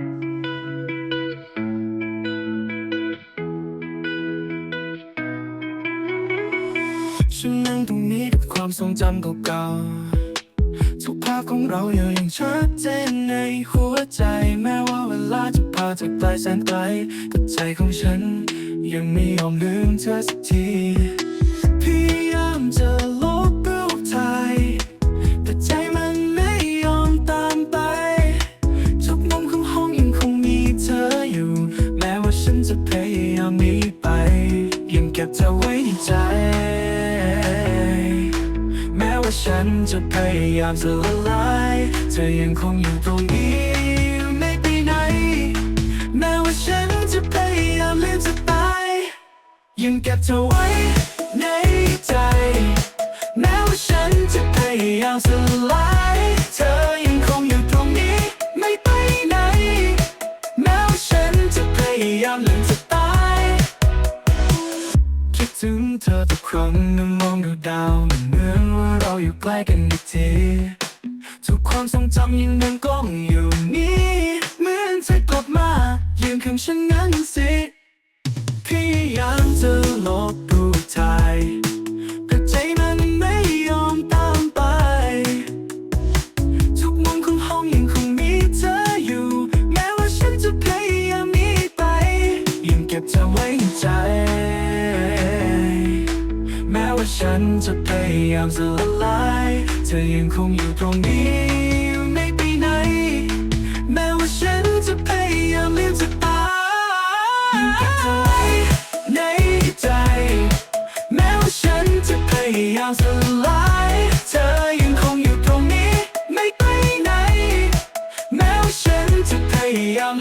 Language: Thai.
ฉันนั่งตรงนี้กับความทรงจำเก่าๆ ทุกภาพของเรายังชัดเจนในหัวใจ แม้ว่าเวลาจะพาจากไกลแสนไกลแต่ใจของฉัน ยังไม่ยอมลืมเธอสักที อยู่ แม้ว่าฉันจะพยายามหนีไป ยังเก็บเธอไว้ในใจ แม้ว่าฉันจะพยายามจะละลาย เธอยังคงอยู่ตรงนี้ไม่ไปไหน แม้ว่าฉันจะพยายามลืมจะตาย ยังเก็บเธอไว้ในใจ แม้ว่าฉันจะพยายามสลา คิดถึงเธอทุกครั้งนั่งมองดูดาวเหมือนว่าเราอยู่ใกล้กันอีกทีทุกความทรงจำยังนั่งกล้องอยู่นี่เหมือนเธอกลับมายืนข้างฉันนั้นสิพยายามจะลบรูปถ่ายแต่ใจมันไม่ยอมตามไป ทุกมุมของห้องยังคงมีเธออยู่ แม้ว่าฉันจะพยายามหนีไปยังเก็บเธอไว้ในใจ ฉันจะพยายามจะละลายเธอยังคงอยู่ตรงนี้ไม่ไปไหน แม้ว่าฉันจะพยายามลืมจะตายยังเก็บเธอในใจ แม้ว่าฉันจะพยายามสลายเธอยังคงอยู่ตรงนี้ไม่ไปไหน แม้ว่าฉันจะพยายาม